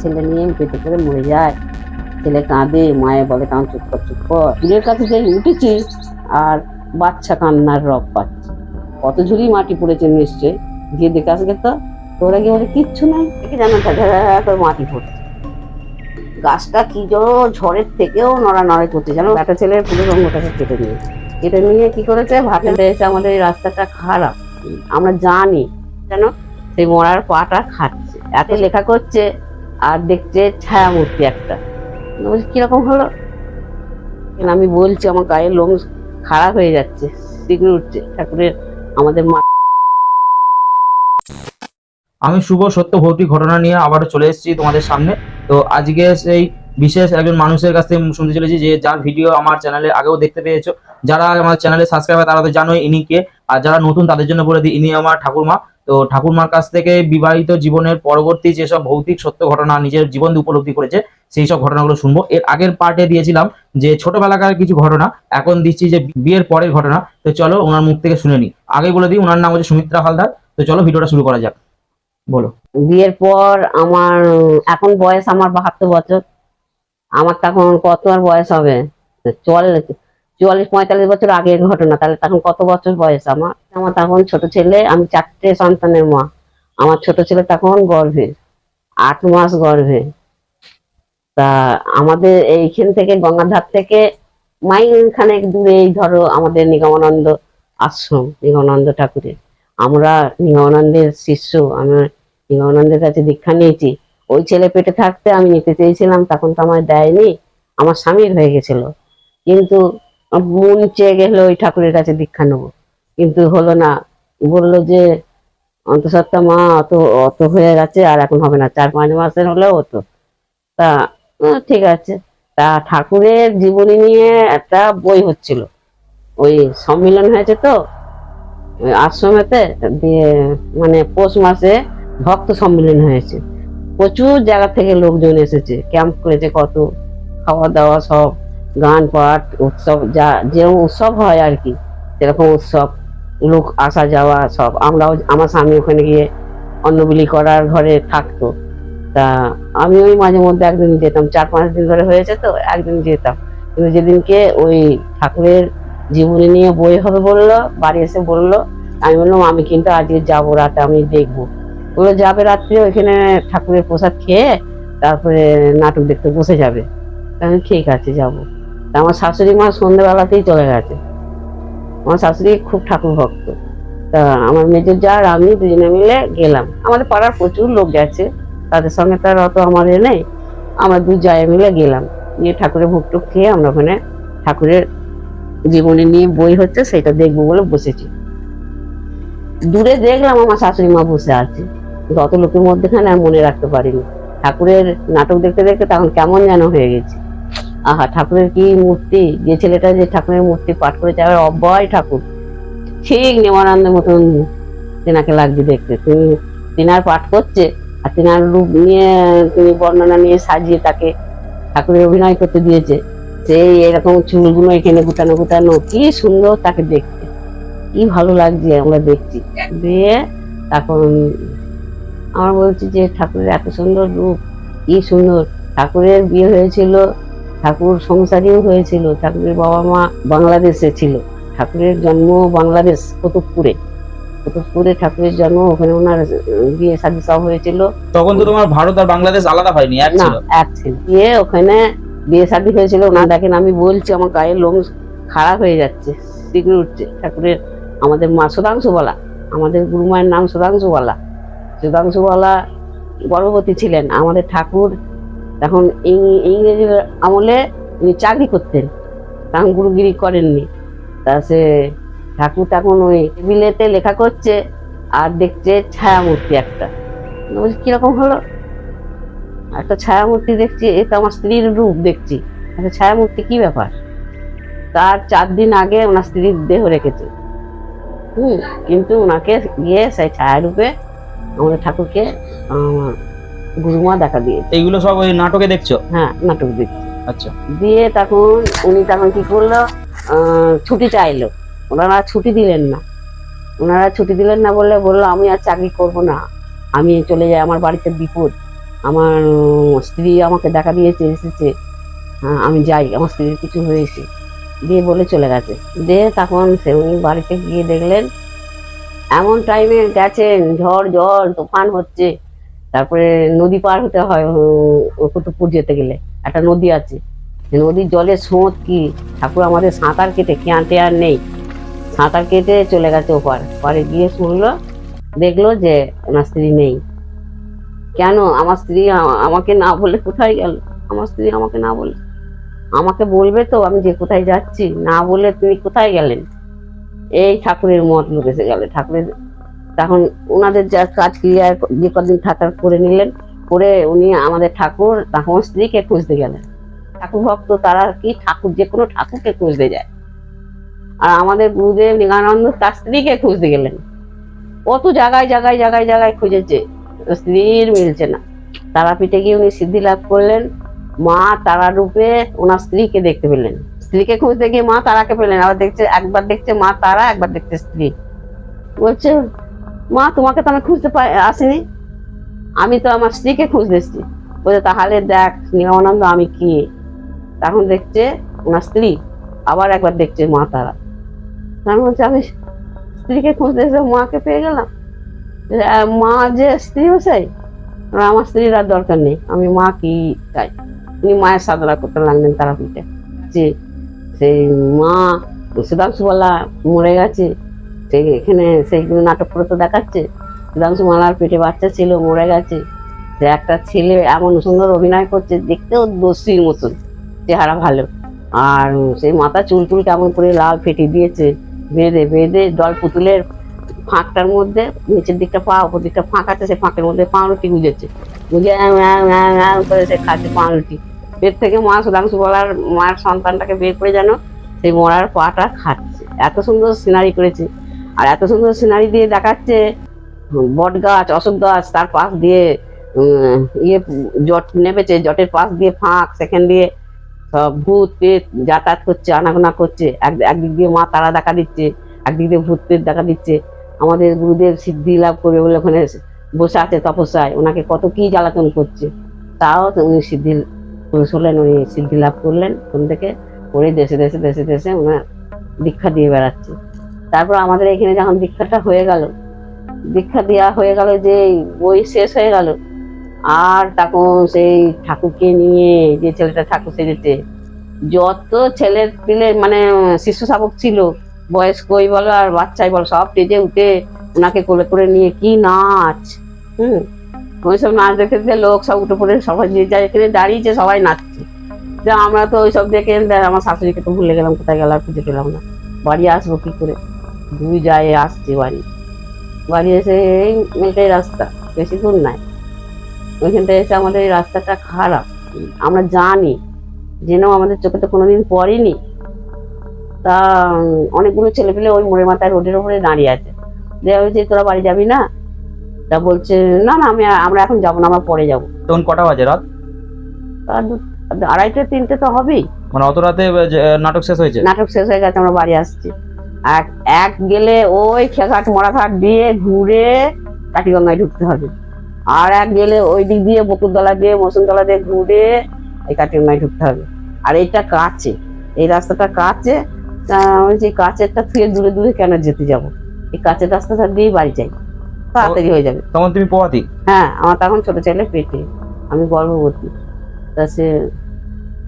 ছেলে নিয়ে পেটে করে মরে যায়। ছেলে কাঁদে, মায়ে বলে কারণ চুপ কর চুপ কর। চুলের কাছে যাই উঠেছি, আর বাচ্চা কান্নার রব পাচ্ছে। কত ঝুড়ি মাটি পড়েছে নিশ্চয় গিয়ে দেখে আসবে তো তোরা গিয়ে বলে, কিচ্ছু নাই দেখে জানো করে মাটি পড়ছে। গাছটা কি জন্য ঝড়ের থেকেও নড়া নড়ে করছে। জানো একটা ছেলের পুরো রঙটাকে কেটে নিয়েছে কেটে নিয়ে কি করেছে? ভাতে এসে আমাদের এই রাস্তাটা খারাপ। আমরা জানি কেন সেই মরার পাটা খাচ্ছে। এত লেখা করছে আর দেখছে ছায়া মূর্তি একটা কীরকম হলো? আমি বলছি, আমার গায়ের লোম খারাপ হয়ে যাচ্ছে শিগগির উঠছে। ঠাকুরের আমাদের মা আমি শুভ সত্য ভৌতিক ঘটনা নিয়ে আবারও চলে এসেছি তোমাদের সামনে। তো আজকে সেই বিশেষ একজন মানুষের কাছ থেকে শুনতে চলেছি যে যার ভিডিও আমার চ্যানেলে আগেও দেখতে পেয়েছ। যারা আমার চ্যানেলে সাবস্ক্রাইবার তারা তো জানোই ইনি কে আর যারা নতুন, তাদের জন্য বলে দিই, ইনি আমার ঠাকুরমা। তো ঠাকুরমার কাছ থেকে বিবাহিত জীবনের পরবর্তী যেসব ভৌতিক সত্য ঘটনা নিজের জীবন উপলব্ধি করেছে, সেই সব ঘটনাগুলো শুনব। এর আগের পার্টে দিয়েছিলাম যে ছোটবেলাকার কিছু ঘটনা, এখন দিচ্ছি যে বিয়ের পরের ঘটনা। তো চলো ওনার মুখ থেকে শুনে নিই। আগে বলে দিই, ওনার নাম হচ্ছে সুমিত্রা হালদার। তো চলো ভিডিওটা শুরু করা যাক। বলো। বিয়ের পর আমার, এখন বয়স আমার বাহাত্তর বছর। আমার তখন কত আর বয়স হবে? চুয়াল্লিশ চুয়াল্লিশ, পঁয়তাল্লিশ বছর আগের ঘটনা, তাহলে তখন কত বছর বয়স আমার? আমার তখন ছোট ছেলে, আমি চারটে সন্তানের মা। আমার ছোট ছেলে তখন গর্ভে, আট মাস গর্ভে। তা আমাদের এইখান থেকে গঙ্গাধার থেকে মাইল খানেক দূরে এই ধরো আমাদের নিগমানন্দ আশ্রম, নিগমানন্দ ঠাকুরের। আমরা নিগমানন্দের শিষ্য আমরা নিগমানন্দের কাছে দীক্ষা নিয়েছি। ওই ছেলে পেটে থাকতে আমি নিতে চেয়েছিলাম, তখন তো আমার দেয়নি, আমার স্বামীর হয়ে গেছিল। কিন্তু মন চেয়ে গেলে ওই ঠাকুরের কাছে দীক্ষা নেব। কিন্তু হলো না, বলল যে, অন্তঃসত্ত্বা মা অত অত হয়ে গেছে, আর এখন হবে না, চার পাঁচ মাসের হলেও হতো। তা ঠিক আছে। তা ঠাকুরের জীবনী নিয়ে একটা বই হচ্ছিল। ওই সম্মিলন হয়েছে তো আশ্রমেতে, দিয়ে মানে পৌষ মাসে ভক্ত সম্মিলন হয়েছে। প্রচুর জায়গা থেকে লোকজন এসেছে, ক্যাম্প করেছে, কত খাওয়া দাওয়া সব। গান পাঠ, উৎসব, যা যেরকম উৎসব হয় আর কি, সেরকম উৎসব, লোক আসা যাওয়া সব। আমরাও, আমার স্বামী ওখানে গিয়ে অন্নবিলি করার ঘরে থাকতো। তা আমি ওই মাঝে মধ্যে একদিন যেতাম, চার পাঁচ দিন ধরে হয়েছে তো, একদিন যেতাম। কিন্তু যেদিনকে ওই ঠাকুরের জীবনী নিয়ে বই হবে বলল, বাড়ি এসে বলল, আমি বললাম, আমি কিন্তু আজকে যাব রাতে, আমি দেখব। বলল, যাবে রাত্রে, ওইখানে ঠাকুরের প্রসাদ খেয়ে তারপরে নাটক দেখতে বসে যাবে। ঠিক আছে, যাব। আমার শাশুড়ি মা সন্ধ্যেবেলাতেই চলে গেছে। আমার শাশুড়ি খুব ঠাকুর ভক্ত। তা আমার মেজর যা আর আমি দুজনে মিলে গেলাম। আমাদের পাড়ার প্রচুর লোক গেছে। তাদের সঙ্গে তার অত আমার এ নেই। আমরা দু জায়ে মিলে গেলাম। গিয়ে ঠাকুরের ভোগ টোক খেয়ে আমরা ওখানে ঠাকুরের জীবনী নিয়ে বই হচ্ছে, সেটা দেখব বলে বসেছি। দূরে দেখলাম আমার শাশুড়ি মা বসে আছে। অত লোকের মধ্যেখানে আর মনে রাখতে পারিনি। ঠাকুরের নাটক দেখতে দেখতে তখন কেমন যেন হয়ে গেছে। আহা, ঠাকুরের কি মূর্তি? যে ছেলেটা যে ঠাকুরের মূর্তি পাঠ করেছে, আবার অব্যয় ঠাকুর। ঠিক নেমানন্দের মতন তেনাকে লাগছে দেখতে। তুমি তেনার পাঠ করছে, আর তেনার রূপ নিয়ে তুমি বর্ণনা নিয়ে সাজিয়ে তাকে ঠাকুরের অভিনয় করতে দিয়েছে। সেই এরকম চুলগুলো এখানে গুটানো গুটানো, কি সুন্দর তাকে দেখতে। কি ভালো লাগছে আমরা দেখছি। দিয়ে তখন আমার বলছি যে ঠাকুরের এত সুন্দর রূপ, কি সুন্দর। ঠাকুরের বিয়ে হয়েছিল ঠাকুর সংসারীও হয়েছিল ঠাকুরের বাবা মা বাংলাদেশে ছিল। ঠাকুরের জন্ম বাংলাদেশ কুতুবপুরে? কুতুবপুরে ঠাকুরের জন্ম? ওখানে ওনার বিয়ে শাদী সব হয়েছিল। তখন তো তোমার ভারত আর বাংলাদেশ আলাদা হয়নি এক না ছিল। এক ছিল। দিয়ে ওখানে বিয়ে শাদী হয়েছিল। না দেখেন আমি বলছি আমার গায়ের লোম খারাপ হয়ে যাচ্ছে শিগগির উঠছে। ঠাকুরের আমাদের মা সুধাংশুবালা আমাদের গুরুমায়ের নাম সুধাংশুবালা সুধাংশুবালা গর্ভবতী ছিলেন। আমাদের ঠাকুর তখন ইং- ইংরেজের আমলে উনি চাকরি করতেন। তখন গুরুগিরি করেননি। তা সে ঠাকুর তখন ওই টেবিলেতে লেখা করছে আর দেখছে ছায়া মূর্তি একটা বলছি, কীরকম হলো? একটা ছায়া মূর্তি দেখছি, এ তো আমার স্ত্রীর রূপ দেখছি। একটা ছায়া মূর্তি কি ব্যাপার? তার চার দিন আগে ওনার স্ত্রীর দেহ রেখেছে। হুম, কিন্তু ওনাকে গিয়ে সেই ছায়া রূপে আমাদের ঠাকুরকে গুরুমা দেখা দিয়ে এইগুলো সব ওই নাটকে দেখছ? হ্যাঁ নাটক দেখছি। আচ্ছা। দিয়ে তখন উনি তখন কি করল ছুটি চাইলো। ওনারা ছুটি দিলেন না। ওনারা ছুটি দিলেন না বললে বলল আমি আর চাকরি করব না। আমি চলে যাই আমার বাড়িতে বিপদ। আমার স্ত্রী আমাকে দেখা দিয়েছে এসেছে। হ্যাঁ, আমি যাই। আমার স্ত্রীর কিছু হয়েছে। দিয়ে বলে চলে গেছে। দিয়ে তখন সে উনি বাড়িতে গিয়ে দেখলেন এমন টাইমে গেছেন ঝড় জল তুফান হচ্ছে। তারপরে নদী পার হতে হয় কুতুবপুর যেতে গেলে। একটা নদী আছে। নদীর জলের স্রোত কি? ঠাকুর আমাদের সাঁতার কেটে কেয়ার টেয়ার নেই। সাঁতার কেটে চলে গেছে ওপার। পরে গিয়ে শুনলো, দেখল যে ওনার স্ত্রী নেই। কেন? আমার স্ত্রী আমাকে না বলে কোথায় গেল? আমার স্ত্রী আমাকে না বলে। আমাকে বলবে তো আমি যে কোথায় যাচ্ছি। না বলে তুমি কোথায় গেলেন? এই ঠাকুরের মত লোক এসে গেল। ঠাকুরের তখন ওনাদের যা কাজ ক্রিয়া যে কদিন থাকার করে নিলেন, করে উনি আমাদের ঠাকুর, তখন স্ত্রীকে খুঁজতে গেলেন। ঠাকুর ভক্ত তারা কি ঠাকুর, যে কোনো ঠাকুরকে খুঁজতে যায়। আর আমাদের গুরুদেব নিগানন্দ তার স্ত্রীকে খুঁজতে গেলেন। কত জায়গায় জায়গায় জায়গায় জায়গায় খুঁজেছে, স্ত্রীর মিলছে না। তারাপীঠে গিয়ে উনি সিদ্ধি লাভ করলেন। মা তারা রূপে ওনার স্ত্রীকে দেখতে পেলেন। স্ত্রীকে খুঁজতে গিয়ে মা তারাকে পেলেন। আবার দেখছে, একবার দেখছে মা তারা, একবার দেখছে স্ত্রী। বলছে মা, তোমাকে তো আমি খুঁজতে আসিনি। আমি তো আমার স্ত্রীকে খুঁজতে এসেছি বলছে তাহলে দেখ নিগমানন্দ আমি কি? তখন দেখছে ওনার স্ত্রী আবার একবার দেখছে মা তারা। আমি বলছি, আমি স্ত্রীকে খুঁজতে এসে মাকে পেয়ে গেলাম। মা যে স্ত্রী বসাই আমার স্ত্রীর আর দরকার নেই। আমি মা কি চাই? উনি মায়ের সাধনা করতে লাগলেন তারাপীঠে। যে, সেই মা, সুধাংশুবালা মরে গেছে সেই এখানে সেইগুলো নাটক করে তো দেখাচ্ছে। সুধাংশুমালার পেটে বাচ্চা ছিল, মরে গেছে। সে একটা ছেলে এমন সুন্দর অভিনয় করছে, দেখতেও দস্যির মতন, চেহারা ভালো। আর সেই মাথা চুল টুল কেমন করে লাল ফেটে দিয়েছে। বেঁধে বেঁধে জল পুতুলের ফাঁকটার মধ্যে, নিচের দিকটা পা, উপর দিকটা ফাঁক আছে, সেই ফাঁকের মধ্যে পাউরুটি গুজেছে। গুজে করে সে খাচ্ছে পাউরুটি পেট থেকে মা সুধাংশু বলার মায়ের সন্তানটাকে বের করে যেন সেই মরার পাটা খাচ্ছে। এত সুন্দর সিনারি করেছে। আর এত সুন্দর সিনারি দিয়ে দেখাচ্ছে বট গাছ, অশোক গাছ, তার পাশ দিয়ে ইয়ে জট নেমেছে, জটের পাশ দিয়ে ফাঁক, সেখান দিয়ে সব ভূত পেট যাতায়াত করছে, আনাগোনা করছে, এক- একদিক দিয়ে মা তারা দেখা দিচ্ছে, একদিক দিয়ে ভূত পেট দেখা দিচ্ছে। আমাদের গুরুদেব সিদ্ধি লাভ করবে বলে ওখানে বসে আছে তপস্যায়, ওনাকে কত কি জ্বালাতন করছে। তাও উনি সিদ্ধি হলেন উনি সিদ্ধি লাভ করলেন, ওখান থেকে করে দেশে দেশে দেশে দেশে ওনার দীক্ষা দিয়ে বেড়াচ্ছে। তারপর আমাদের এখানে যখন দীক্ষাটা হয়ে গেল দীক্ষা দেওয়া হয়ে গেল যে বই শেষ হয়ে গেল, আর তখন সেই ঠাকুরকে নিয়ে, যে ছেলেটা ঠাকুর সেজেছে, যত ছেলে পিলে মানে শিশু শাবক ছিল বয়স্কই বলো আর বাচ্চাই বলো, সব স্টেজে উঠে ওনাকে কোলে করে নিয়ে কি নাচ, হুম? ওইসব নাচ দেখতে দেখতে লোক সব উঠে পড়ে, সবাই যে যায় এখানে দাঁড়িয়েছে সবাই নাচছে। যে আমরা তো ওইসব দেখে, আমার শাশুড়িকে তো ভুলে গেলাম কোথায় গেলাম খুঁজে পেলাম না। বাড়ি আসব কি করে? দুই যায় আসছে বাড়ি। বাড়ি এসে এই মেয়েটাই রাস্তা বেশি দূর নাই ওইখান থেকে এসে আমাদের এই রাস্তাটা খারাপ। আমরা জানি জেনেও আমাদের চোখে তো কোনোদিন পড়েনি। তা অনেকগুলো ছেলেপেলে ওই মোড়ের মাথায় রোডের উপরে দাঁড়িয়ে আছে। যে বলছে তোরা বাড়ি যাবি না? তা বলছে না না আমি আমরা এখন যাব না আমরা পরে যাব। তখন কটা বাজে রাত? আড়াইটে তিনটে তো হবেই। মানে অত রাতে নাটক শেষ হয়েছে? নাটক শেষ হয়ে গেছে আমরা বাড়ি আসছি। আর এক গেলে ওই খেঘাট মরাঘাট দিয়ে ঘুরে কাটিগঙ্গায় ঢুকতে হবে। আর এক গেলে ওই দিক দিয়ে বকুরতলা দিয়ে মসুনতলা দিয়ে ঘুরে এই কাটিগঙ্গায় ঢুকতে হবে। আর এইটা কাছে এই রাস্তাটা কাছে যে কাছেরটা থেকে দূরে দূরে কেন যেতে যাব? এই কাছের রাস্তাটা দিয়েই বাড়ি যাই। তাড়াতাড়ি হয়ে যাবে। তখন তুমি পোয়াতি হ্যাঁ আমার তখন ছোট ছেলে পেটে। আমি গর্ভবতী। তা সে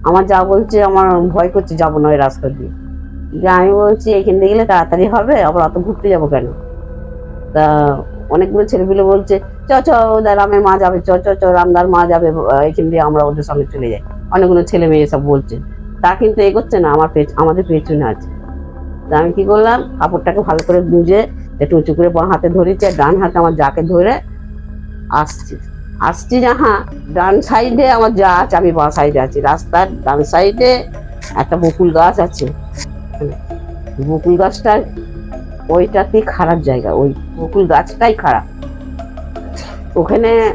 আমার যা বলছে আমার ভয় করছে যাব না ওই রাস্তা দিয়ে। আমি বলছি, এখান দিয়ে গেলে তাড়াতাড়ি হবে, আবার অত ঘুরতে যাব কেন? তা অনেকগুলো ছেলেপিলে বলছে, চ চ রামের মা যাবে, চ চ চ, রামদার মা যাবে, এখান দিয়ে আমরা ওদের সঙ্গে চলে যাই। অনেকগুলো ছেলে মেয়ে সব বলছে। তা কিন্তু এগোচ্ছে না, আমার পেছ আমাদের পেছনে আছে। তা আমি কি করলাম, কাপড়টাকে ভালো করে গুঁজে, একটু উঁচু করে বাঁ হাতে ধরেছি, আর ডান হাতে আমার যাকে ধরে আসছি। আসছি যাহা, ডান সাইডে আমার যা আছে, আমি বাঁ সাইডে আছি। রাস্তার ডান সাইডে একটা বকুল গাছ আছে। বকুল গাছটা ওইটাতে খারাপ জায়গা, ওই বকুল গাছটাই খারাপ। ওখানে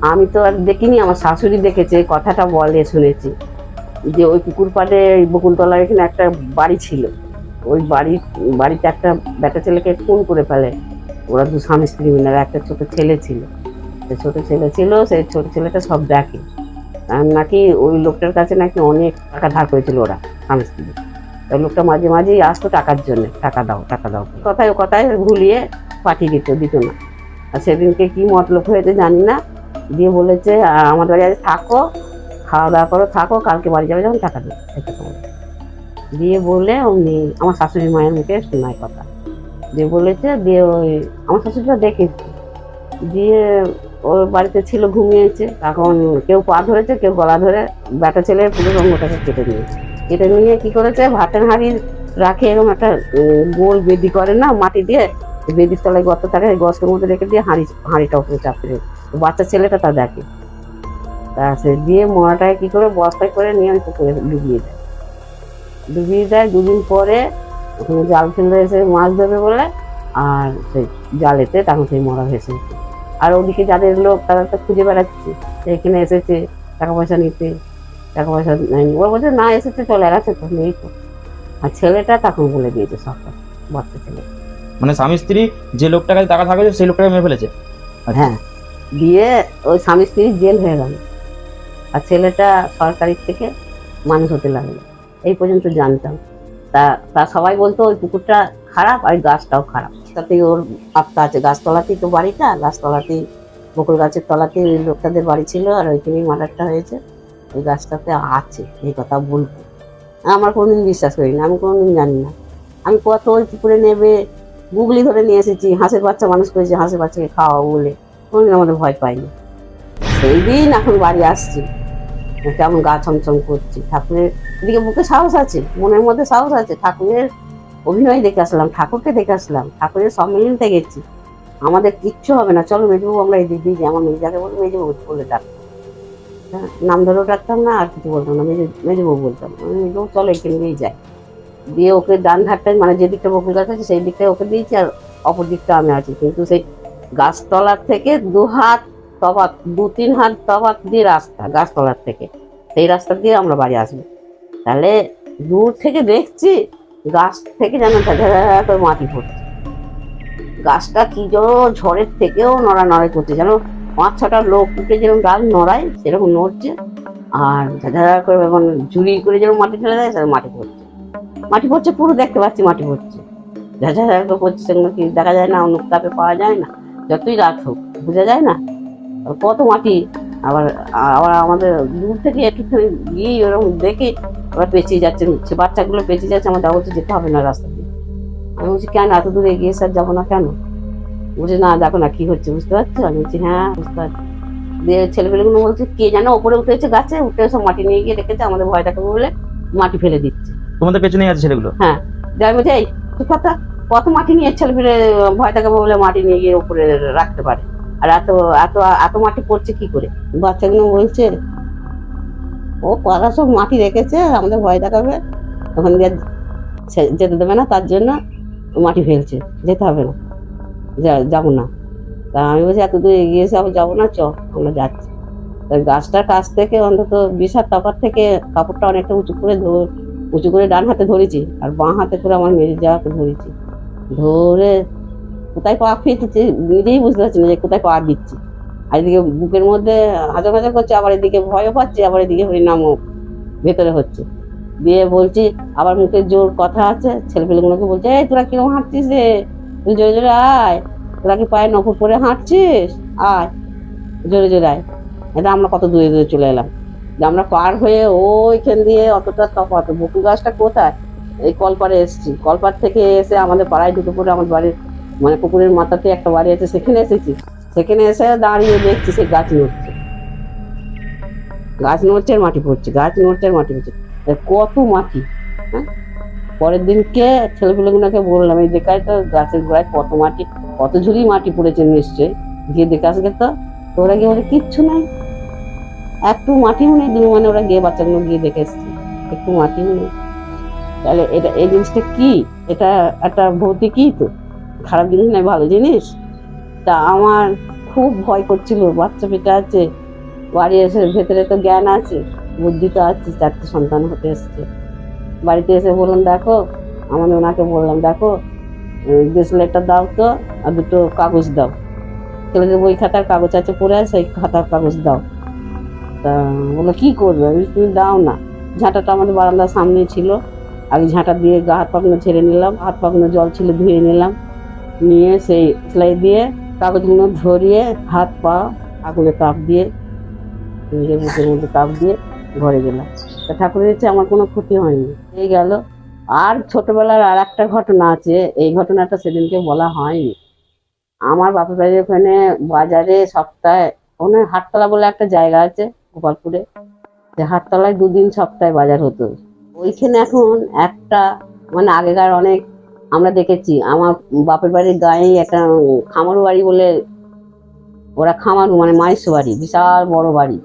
আমি তো আর দেখিনি, আমার শাশুড়ি দেখেছে, কথাটা বলে শুনেছি। যে ওই পুকুর পাড়ে বকুলতলার এখানে একটা বাড়ি ছিল। ওই বাড়ি বাড়িতে একটা বেটা ছেলেকে খুন করে ফেলে। ওরা দু স্বামী স্ত্রী মিলে একটা ছোট ছেলে ছিল। যে ছোট ছেলে ছিল সেই ছোট ছেলেটা সব দেখে। আর নাকি ওই লোকটার কাছে নাকি অনেক টাকা ধার করেছিল ওরা, স্বামী স্ত্রী। ওই লোকটা মাঝে মাঝেই আসতো টাকার জন্য, টাকা দাও টাকা দাও কথায় কথায় ভুলিয়ে পাঠিয়ে দিত দিত না। আর সেদিনকে কি মতলব হয়েছে জানি না। দিয়ে বলেছে আমার বাড়ি আজ থাকো, খাওয়া দাওয়া করো, থাকো, কালকে বাড়ি যাবে যখন টাকা দেবে দিয়ে বলে উনি আমার শাশুড়ি মায়ের মুখে শোনায় কথা। দিয়ে বলেছে, দিয়ে ওই আমার শাশুড়িটা দেখেছি দিয়ে ওর বাড়িতে ছিল, ঘুমিয়েছে। এখন কেউ পা ধরেছে, কেউ গলা ধরে, ব্যাটা ছেলে পুরো রঙটাকে কেটে নিয়েছে। কেটে নিয়ে কি করেছে? ভাতের হাঁড়ি রাখে এরকম একটা গোল বেদি করে না, মাটি দিয়ে, বেদির তলায় গর্ত থাকে গর্তের মধ্যে রেখে দিয়ে হাঁড়ি, হাঁড়িটা উপরে চাপে রেখে বাচ্চা ছেলেটা তা দেখে। তা সে দিয়ে মরাটাকে কি করে, বস্তায় করে নিয়ে ওই পুকুরে ডুবিয়ে দেয়। ডুবিয়ে দেয়, দুদিন পরে ওখানে জাল ফেলে এসে মাছ ধরবে বলে, আর সেই জালেতে তখন সেই মরা হয়েছে আর ওদিকে যাদের লোক, তারা তো খুঁজে বেড়াচ্ছে। এখানে এসেছে, টাকা পয়সা নিতে। টাকা পয়সা নেয়নি। ওরা বলছে না এসেছে চলে গেছে তো নেই তো। আর ছেলেটা তখন বলে দিয়েছে সব বাচ্চা ছেলে। মানে স্বামী স্ত্রী যে লোকটার কাছে টাকা থাকে সেই লোকটাকে মেরে ফেলেছে? আচ্ছা। হ্যাঁ। দিয়ে ওই স্বামী স্ত্রী জেল হয়ে গেল। আর ছেলেটা সরকারি থেকে মানুষ হতে লাগল। এই পর্যন্ত জানতাম। তা তা সবাই বলতো ওই পুকুরটা খারাপ আর গাছটাও খারাপ। তাতে ওর আত্মা আছে। গাছতলাতেই তো বাড়িটা গাছতলাতেই বকুল গাছের তলাতেই ওই লোকটাদের বাড়ি ছিল আর ওইখানেই মার্ডারটা হয়েছে। ওই গাছটাতে আছে এই কথা বলব আমার কোনোদিন বিশ্বাস করি না আমি কোনোদিন জানি না। আমি কত ওই পুকুরে নেবে গুগলি ধরে নিয়ে এসেছি হাঁসের বাচ্চা মানুষ করেছি হাঁসের বাচ্চাকে খাওয়া বলে। কোনোদিন আমাদের ভয় পাইনি। সেই দিন এখন বাড়ি আসছি। কেমন গা ছমছম করছি। ঠাকুরের এদিকে বুকে সাহস আছে মনের মধ্যে সাহস আছে। ঠাকুরের অভিনয় দেখে আসলাম ঠাকুরকে দেখে আসলাম। ঠাকুরের সম্মেলনতে গেছি। আমাদের কিচ্ছু হবে না। চলো মেজবাবু আমরা এই দিক দিয়ে যাই। আমার মেজাকে বলে মেজবাবু বলে ডাক। হ্যাঁ, নাম ধরেও ডাকতাম না, আর কিছু বলতাম না, মেজে মেজবাবু বলতাম। আমি চলো এখানে দিয়েই যাই। দিয়ে ওকে ডান ধারটায় মানে যে দিকটা বকুল গাছ আছে, সেই দিকটায় ওকে দিয়েছি, আর অপর দিকটা আমি আছি। কিন্তু সেই গাছতলার থেকে দু হাত তফাত দু তিন হাত তফাত দিয়ে রাস্তা, গাছতলার থেকে। সেই রাস্তা দিয়ে আমরা বাড়ি আসব। তাহলে দূর থেকে দেখছি গাছ থেকে যেন করে মাটি পড়ছে। গাছটা কি যেন ঝড়ের থেকেও নড়া নড়াই করছে যেন পাঁচ ছটা লোক উঠে যেরকম গাছ নড়ায়, সেরকম নড়ছে। আর ঝাঝা করে এখন ঝুড়ি করে যেরকম মাটি ফেলে দেয়, সেরকম মাটি পড়ছে। মাটি পড়ছে, পুরো দেখতে পাচ্ছি মাটি পড়ছে। ঝাঝা করে পড়ছে, সেগুলো কি দেখা যায় না, অন্য তাপে পাওয়া যায় না? যতই রাত হোক, বোঝা যায় না? কত মাটি? আবার আবার আমাদের দূর থেকে একটুখানি গিয়ে ওরকম দেখে আবার পেঁচিয়ে যাচ্ছে। সে বাচ্চাগুলো পেঁচিয়ে যাচ্ছে, আমার বলছে যেতে হবে না রাস্তা দিয়ে। আমি বলছি, কেন? এত দূরে গিয়ে স্যার যাব না কেন? বলছে না দেখো না কি হচ্ছে বুঝতে পারছ? আমি বলছি হ্যাঁ বুঝতে পারছি। দিয়ে ছেলেপেলেগুলো বলছে কে যেন ওপরে উঠেছে গাছে উঠে সব মাটি নিয়ে গিয়ে রেখেছে আমাদের ভয় দেখাবে বলে মাটি ফেলে দিচ্ছে। তোমাদের পেছনেই আছে ছেলেগুলো? হ্যাঁ। যাই বলছে এই তুই কথা কত মাটি নিয়ে ছেলে ফিরে ভয় দেখাবে বলে মাটি নিয়ে গিয়ে উপরে রাখতে পারে? আর এত এত এত মাটি পড়ছে কি করে? বাচ্চাগুলো বলছে ও পাড়া সব মাটি রেখেছে আমাদের ভয় দেখাবে। তখন যেতে দেবে না তার জন্য মাটি ফেলছে যেতে হবে না। যাব না। তা আমি বলছি এত দূর এগিয়ে আবার যাব না, চ, আমরা যাচ্ছি। তা গাছটার কাছ থেকে অন্তত বিশাল তফার থেকে কাপড়টা অনেকটা উঁচু করে ধর উঁচু করে ডান হাতে ধরেছি আর বাঁ হাতে করে আমার মেরে যাওয়াকে ধরেছি। ধরে কোথায় পা ফেটেছে নিজেই বুঝতে পারছি না যে কোথায় পা দিচ্ছি। আর এদিকে বুকের মধ্যে হাজার হাজার করছে, আবার এদিকে ভয়ও পাচ্ছি, আবার এদিকে হরিনামও ভেতরে হচ্ছে। দিয়ে বলছি, আবার মুখে জোর কথা আছে? ছেলেপেলেগুলোকে বলছে, এই তোরা কীরকম হাঁটছিস রে? তুই জোরে জোরে আয়। তোরা কি পায়ে নপুর পরে হাঁটছিস? আয়। জোরে জোরে আয়। এটা আমরা কত দূরে দূরে চলে এলাম। আমরা পার হয়ে ওইখান দিয়ে অতটা তফাৎ। বকুল গাছটা কোথায়? এই কলপাড়ে এসেছি। কলপাড় থেকে এসে আমাদের পাড়ায় ঢুকে পড়ে আমার বাড়ির মানে পুকুরের মাথাতে একটা বাড়ি আছে, সেখানে এসেছি। সেখানে এসে দাঁড়িয়ে দেখছি সে গাছ নড়ছে। গাছ নড়ছে আর মাটি পড়ছে। গাছ নড়ছে আর মাটি পড়ছে। কত মাটি? হ্যাঁ? পরের দিনকে ছেলেপেলেগুলোকে বললাম, এই দেখায় তো গাছের গোড়ায় কত মাটি, কত ঝুড়ি মাটি পড়েছে নিশ্চয়ই? গিয়ে দেখে আসবে তো ওরা গিয়ে বলে, কিচ্ছু নাই। একটু মাটিও নেই দু মানে ওরা গিয়ে বাচ্চাগুলো গিয়ে দেখে এসছে, একটু মাটিও নেই। তাহলে এটা, এই জিনিসটা কি? এটা একটা ভৌতিকই তো? খারাপ জিনিস নয় ভালো জিনিস? তা আমার খুব ভয় করছিল, বাচ্চা পেটে আছে, বাড়ি এসে ভেতরে তো জ্ঞান আছে, বুদ্ধি তো আছে, চারটে সন্তান হতে এসছে। বাড়িতে এসে বললাম, দেখো আমাদের ওনাকে বললাম, দেখো দেশলেটটা দাও তো, আর দুটো কাগজ দাও। ছেলেদের বই খাতার কাগজ আছে পড়ে আছে, সেই খাতার কাগজ দাও। তা বলল, কী করবে? তুমি দাও না। ঝাঁটাটা আমাদের বারান্দার সামনে ছিল। আগে ঝাঁটা দিয়ে গা, হাত পাকনো ছেড়ে নিলাম, হাত পাকনো জল ছিল, ধুয়ে নিলাম। নিয়ে সেই সেলাই দিয়ে কাগজগুলো ধরিয়ে, হাত পা আগুনে তাপ দিয়ে, নিজের মুখের মধ্যে তাপ দিয়ে ঘরে গেলাম। তা ঠাকুরের ইচ্ছে আমার কোনো ক্ষতি হয়নি। এই গেল। আর ছোটবেলার আর একটা ঘটনা আছে, এই ঘটনাটা সেদিনকে বলা হয়নি। আমার বাপের বাড়ির ওখানে বাজারে সপ্তাহে, ওখানে হাটতলা বলে একটা জায়গা আছে গোপালপুরে। যে হাটতলায় দুদিন সপ্তাহে বাজার হতো। ওইখানে এখন একটা মানে আগেকার অনেক আমরা দেখেছি, আমার বাপের বাড়ির গায়ে একটা খামারু বাড়ি বলে ওরা খামারু মানে মাইশ বাড়ি, বিশাল বড় বাড়ি।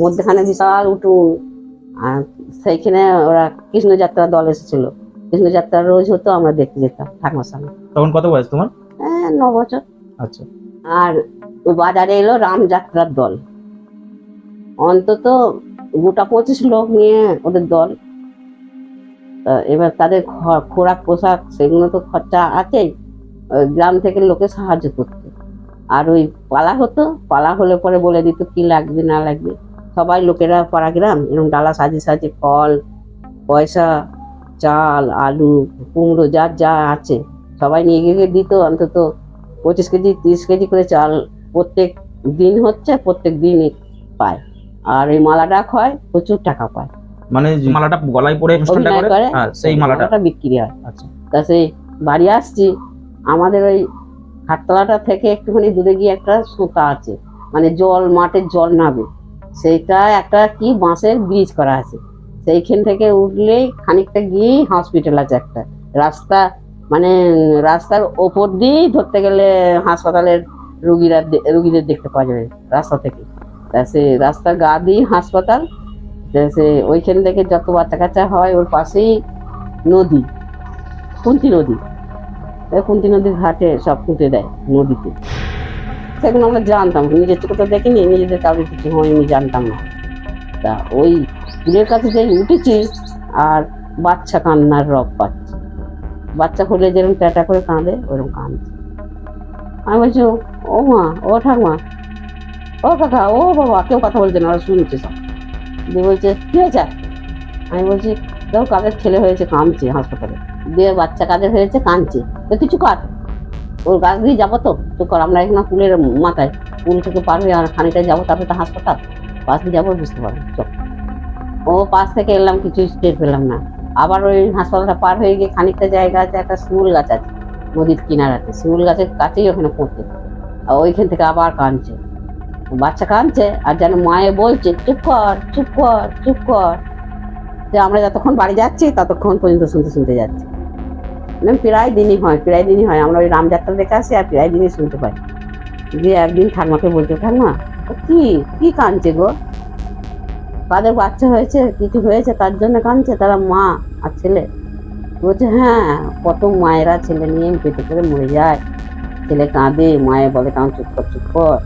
মধ্যখানে বিশাল উঠুন আর সেইখানে ওরা কৃষ্ণযাত্রা দল এসেছিল। কৃষ্ণযাত্রা রোজ হতো আমরা দেখতে যেতাম ঠাকুমার সামনে তখন কত বয়স তোমার? হ্যাঁ ন বছর। আচ্ছা। আর বাজারে এলো রামযাত্রার দল। অন্তত গোটা পঁচিশ লোক নিয়ে ওদের দল। এবার তাদের খোরাক পোশাক সেগুলো তো খরচা আছেই। গ্রাম থেকে লোকে সাহায্য করতো। আর ওই পালা হতো পালা হলে পরে বলে দিত কি লাগবে না লাগবে। সবাই লোকেরা পাড়া গ্রাম এরকম ডালা সাজিয়ে সাজিয়ে ফল পয়সা চাল আলু কুমড়ো যার যা আছে সবাই নিয়ে গিয়ে দিত অন্তত পঁচিশ কেজি তিরিশ কেজি করে চাল প্রত্যেক দিন হচ্ছে প্রত্যেক দিনই পায়। আর এই মালাটা হয় প্রচুর টাকা পায়। মানে মালাটা গলায় পরে করে? হ্যাঁ সেই মালাটা। বিক্রি হয়। আচ্ছা। তা সেই বাড়ি আসছি আমাদের ওই হাটতলাটা থেকে একটুখানি দূরে গিয়ে একটা সোতা আছে মানে জল মাঠের জল নাবে সেইটা একটা কি বাঁশের ব্রিজ করা আছে। সেইখান থেকে উঠলেই খানিকটা গিয়েই হসপিটাল আছে একটা। রাস্তা মানে রাস্তার ওপর দিয়েই ধরতে গেলে হাসপাতালের রুগীরা রুগীদের দেখতে পাওয়া যাবে রাস্তা থেকে। তা সে রাস্তার গা দিয়েই হাসপাতাল সে ওইখান থেকে যত বাচ্চা কাচ্চা হয় ওর পাশেই নদী কুন্তি নদী। কুন্তি নদীর ঘাটে সব পুঁতে দেয় নদীতে। সেগুলো আমরা জানতাম, নিজের চোখে তো দেখিনি, নিজেদের কাউকে কিছু হয়নি, জানতাম না। তা ওই পুলের কাছে যাই উঠেছি, আর বাচ্চা কান্নার রব পাচ্ছে। বাচ্চা হলে যেরকম ট্যাটা করে কাঁদে, ওরকম কাঁদছে। আমি বলছি, ও মা, ও ঠাকুমা, ও কাকা, ও বাবা, কেউ কথা বলছে না, ওরা শুনছে সব। দিয়ে বলছে, কী হয়েছে? আমি বলছি, দেখো, কাদের ছেলে হয়েছে, কাঁদছে হাসপাতালে। দিয়ে বাচ্চা কাদের হয়েছে, কাঁদছে। তো কিছু কর ওর গাছ দিয়ে যাব তো। তো কর, আমরা এখানে পুলের মাথায় পুল থেকে পার হয়ে আর খানিকটা যাব, তারপরে তো হাসপাতাল। পাশ দিয়ে যাব, বুঝতে পারব চল। ও পাশ থেকে এলাম কিছু স্টেপ পেলাম না। আবার ওই হাসপাতালটা পার হয়ে গিয়ে খানিকটা জায়গা আছে, একটা শিমুল গাছ আছে, নদীর কিনারাতে। শিমুল গাছের কাছেই ওখানে পড়তে। আর ওইখান থেকে আবার কাঁদছে। বাচ্চা কাঁদছে, আর যেন মায়ে বলছে, চুপ কর চুপ কর চুপ কর। যে আমরা যতক্ষণ বাড়ি যাচ্ছি, ততক্ষণ পর্যন্ত শুনতে শুনতে যাচ্ছি। প্রায় দিনই হয়, প্রায় দিনই হয়। আমরা ওই রামযাত্রা দেখে আসি আর প্রায় দিনই শুনতে পাই। দিয়ে একদিন ঠাকমাকে বলছে, ঠাকমা কি কি কাঁদছে গো? কাদের বাচ্চা হয়েছে, কিছু হয়েছে, তার জন্য কাঁদছে, তারা মা আর ছেলে। বলছে হ্যাঁ কত মায়েরা ছেলে নিয়ে পেটে করে মরে যায়। ছেলে কাঁদে, মায়ে বলে তখন চুপ কর চুপ কর।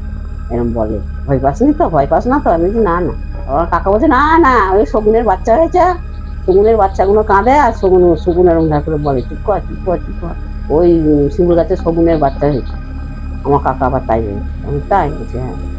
এরকম বলে। ভয় পাসনি তো? ভয় পাস না তো? আমি বলছি, না না। আমার কাকা বলছে, না না, ওই শগুনের বাচ্চা হয়েছে। শগুনের বাচ্চাগুলো কাঁদে আর শগুন শগুন এরম করে বলে ঠিক কর ঠিক কর ঠিক কর? ওই শিমুল গাছে শগুনের বাচ্চা হয়েছে। আমার কাকা আবার তাই বলছে আমি তাই বলছে হ্যাঁ।